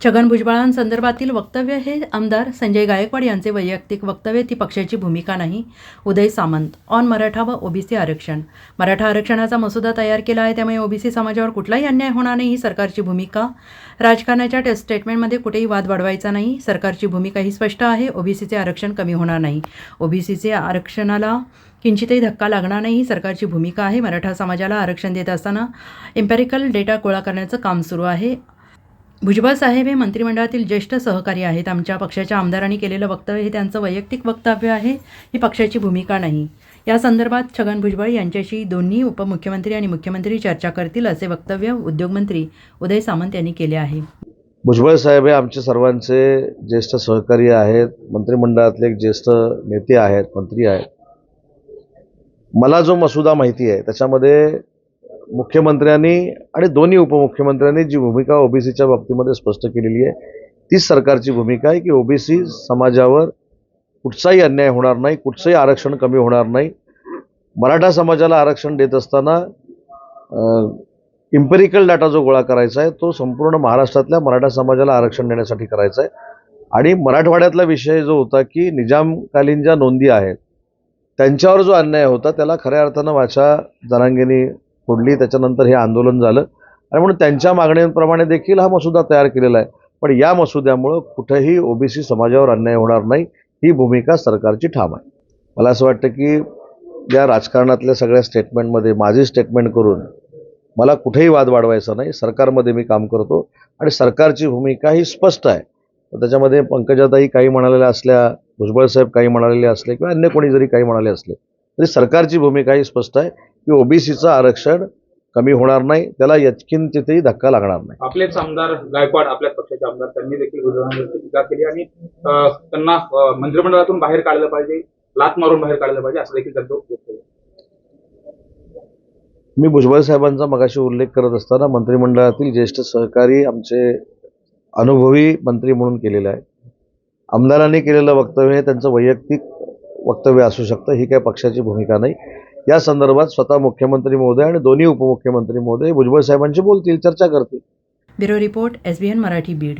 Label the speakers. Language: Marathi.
Speaker 1: छगन भुजबळांसंदर्भातील वक्तव्य हे आमदार संजय गायकवाड यांचे वैयक्तिक वक्तव्य ती पक्षाची भूमिका नाही. उदय सामंत ऑन मराठा व ओबीसी आरक्षण. मराठा आरक्षणाचा मसुदा तयार केला आहे त्यामुळे ओबीसी समाजावर कुठलाही अन्याय होणार नाही ही सरकारची भूमिका. राजकारणाच्या टेस्ट स्टेटमेंटमध्ये कुठेही वाद वाढवायचा नाही सरकारची भूमिका ही स्पष्ट आहे ओबीसीचे आरक्षण कमी होणार नाही. ओबीसीचे आरक्षणाला किंचितही धक्का लागणार नाही ही सरकारची भूमिका आहे. मराठा समाजाला आरक्षण देत असताना एम्पॅरिकल डेटा गोळा करण्याचं काम सुरू आहे. भुजबळ साहेब हे मंत्रिमंडळातील ज्येष्ठ सहकारी आहेत. आमच्या पक्षाच्या आमदारांनी केलेलं वक्तव्य हे त्यांचं वैयक्तिक वक्तव्य आहे. ही पक्षाची भूमिका नाही. या संदर्भात छगन भुजबळ यांच्याशी दोन्ही उपमुख्यमंत्री आणि मुख्यमंत्री चर्चा करतील असे वक्तव्य उद्योगमंत्री उदय सामंत यांनी केले आहे.
Speaker 2: भुजबळ साहेब हे आमचे सर्वांचे ज्येष्ठ सहकारी आहेत. मंत्रिमंडळातले एक ज्येष्ठ नेते आहेत मंत्री आहेत. मला जो मसुदा माहिती आहे त्याच्यामध्ये मुख्यमंत्र्यांनी आणि दोन्ही उपमुख्यमंत्र्यांनी जी भूमिका ओबीसीच्या बाबतीमध्ये स्पष्ट केलेली आहे तीच सरकारची भूमिका आहे की ओबीसी समाजावर कुठचाही अन्याय होणार नाही कुठचंही आरक्षण कमी होणार नाही. मराठा समाजाला आरक्षण देत असताना इम्पेरिकल डाटा जो गोळा करायचा आहे तो संपूर्ण महाराष्ट्रातल्या मराठा समाजाला आरक्षण देण्यासाठी करायचा आहे. आणि मराठवाड्यातला विषय जो होता की निजामकालीन ज्या नोंदी आहेत त्यांच्यावर जो अन्याय होता त्याला खऱ्या अर्थानं माझ्या जनांगेनी फोडली त्याच्यानंतर हे आंदोलन झालं. आणि म्हणून त्यांच्या मागण्यांप्रमाणे देखील हा मसुदा तयार केलेला आहे. पण या मसुद्यामुळं कुठंही ओबीसी समाजावर अन्याय होणार नाही ही भूमिका सरकारची ठाम आहे. मला असं वाटतं की या राजकारणातल्या सगळ्या स्टेटमेंटमध्ये माझी स्टेटमेंट करून मला कुठेही वाद वाढवायचा नाही. सरकारमध्ये मी काम करतो आणि सरकारची भूमिका ही स्पष्ट आहे. त्याच्यामध्ये पंकजाताई काही म्हणालेल्या असल्या भुजबळ साहेब काही म्हणालेले असले किंवा अन्य कोणी जरी काही म्हणाले असले तरी सरकारची भूमिका ही स्पष्ट आहे. की ओबीसीचं आरक्षण कमी होणार नाही त्याला यत्किन तिथेही धक्का लागणार नाही.
Speaker 3: आपलेच आमदार गायकवाड आपल्याच पक्षाचे आमदार त्यांनी देखील भुजबळांवरती टीका केली आणि त्यांना मंत्रिमंडळातून बाहेर काढलं पाहिजे लात मारून बाहेर काढलं पाहिजे असं देखील त्यांचं.
Speaker 2: मी भुजबळ साहेबांचा मगाशी उल्लेख करत असताना मंत्रिमंडळातील ज्येष्ठ सहकारी आमचे अनुभवी मंत्री म्हणून केलेलं आहे आमदारांनी केलेलं वक्तव्य हे त्यांचं वैयक्तिक वक्तव्य असू शकतं ही काही पक्षाची भूमिका नाही. या संदर्भात स्वतः मुख्यमंत्री महोदय आणि दोन्ही उपमुख्यमंत्री महोदय भुजबळ साहेबांशी बोलतील चर्चा करतील.
Speaker 1: Bureau report S B N Marathi Beed.